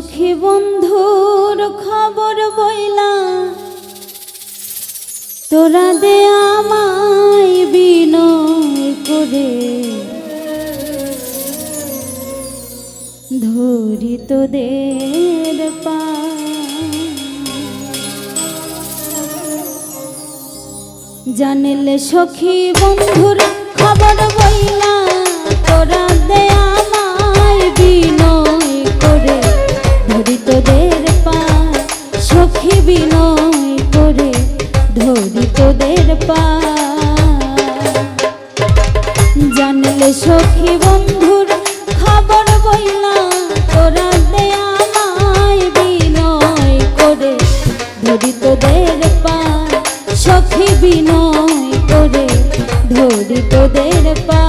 সখী বন্ধুর খবর বইলা, তোরা দে আমায় বিনয় করে। ধরি তোদের পা। জানলে সখী বন্ধুর খবর বইলা, তোরা দে সখী বিনয় করে ধরি তোদের পা। জানলে সখী বন্ধুর খবর বইলা, তোরা দে আমায় বিনয় করে ধরি তোদের পা। সখী বিনয় করে ধরি তোদের পা।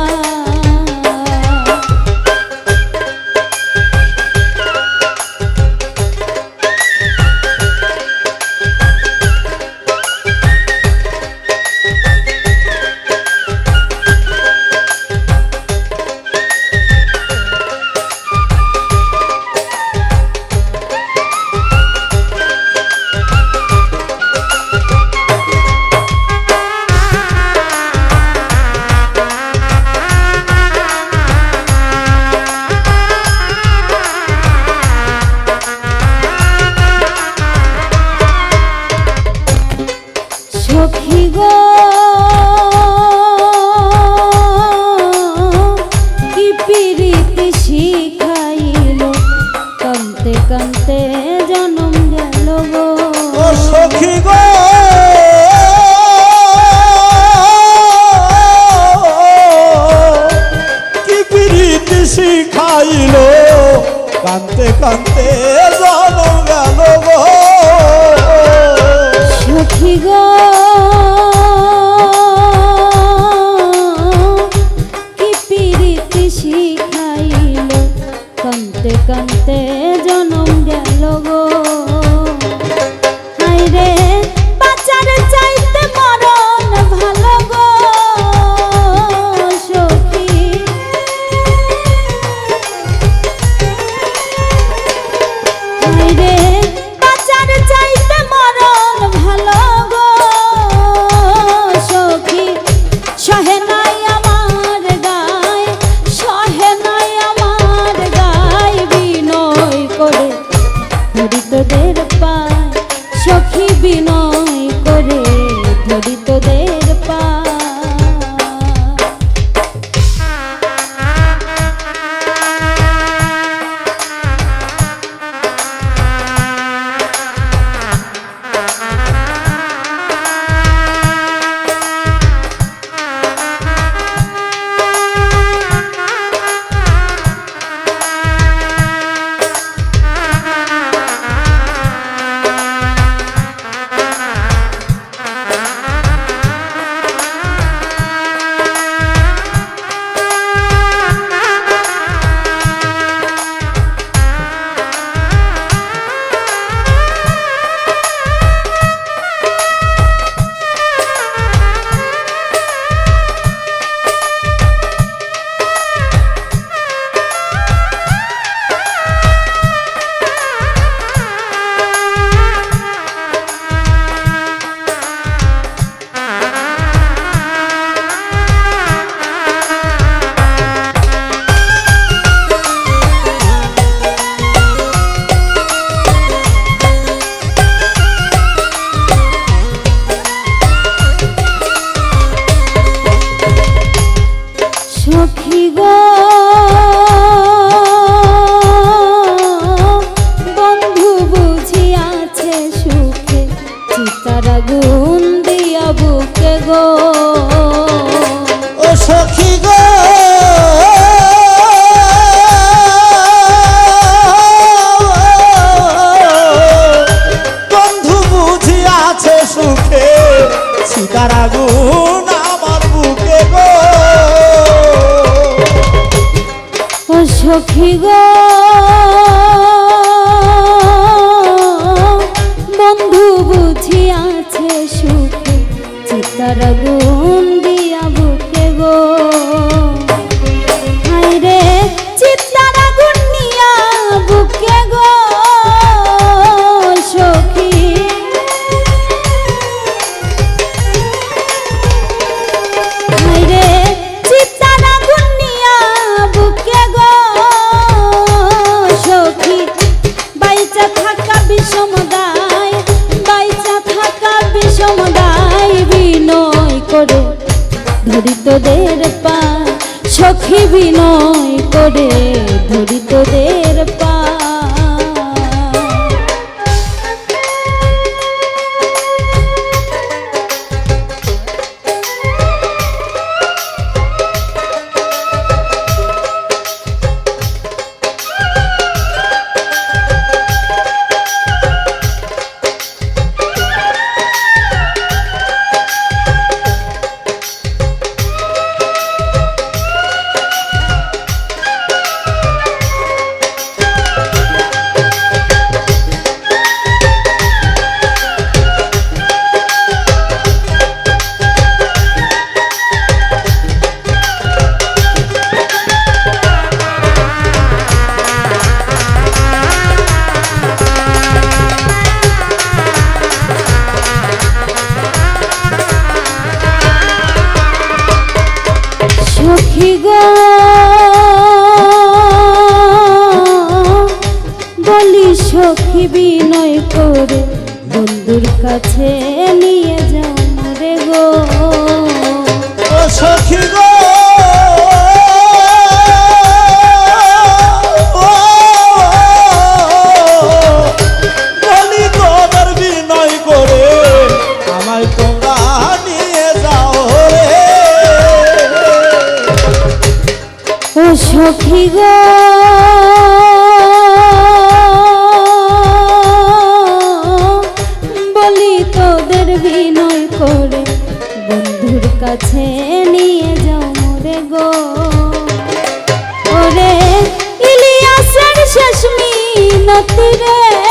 কান্তে কানতে জনম গেল গো। সখী গো। কি পিরিতি শিখাইল? কানতে কান্তে চিতার গুণ দিয়া বুকে গো। ও সখী গো। বন্ধু বুঝিয়াছে সুখে সীতার আগুন আমার বুকে গো। ও সখী গো। రఘు ধরি তোদের পা সখী বিনয় করে ধরি তোদের পা। সখী বিনয় করে বন্ধুর কাছে নিয়ে যান রে গো। সখী গো। বলি তোদের বিনয় করে আমায় তোমরা নিয়ে যাও রে। সখী গো। কাছে নিয়ে যাও মোরে গো। ওরে ইলিয়াসের শেষ মিনতি রে।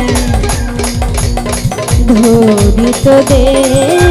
তোদের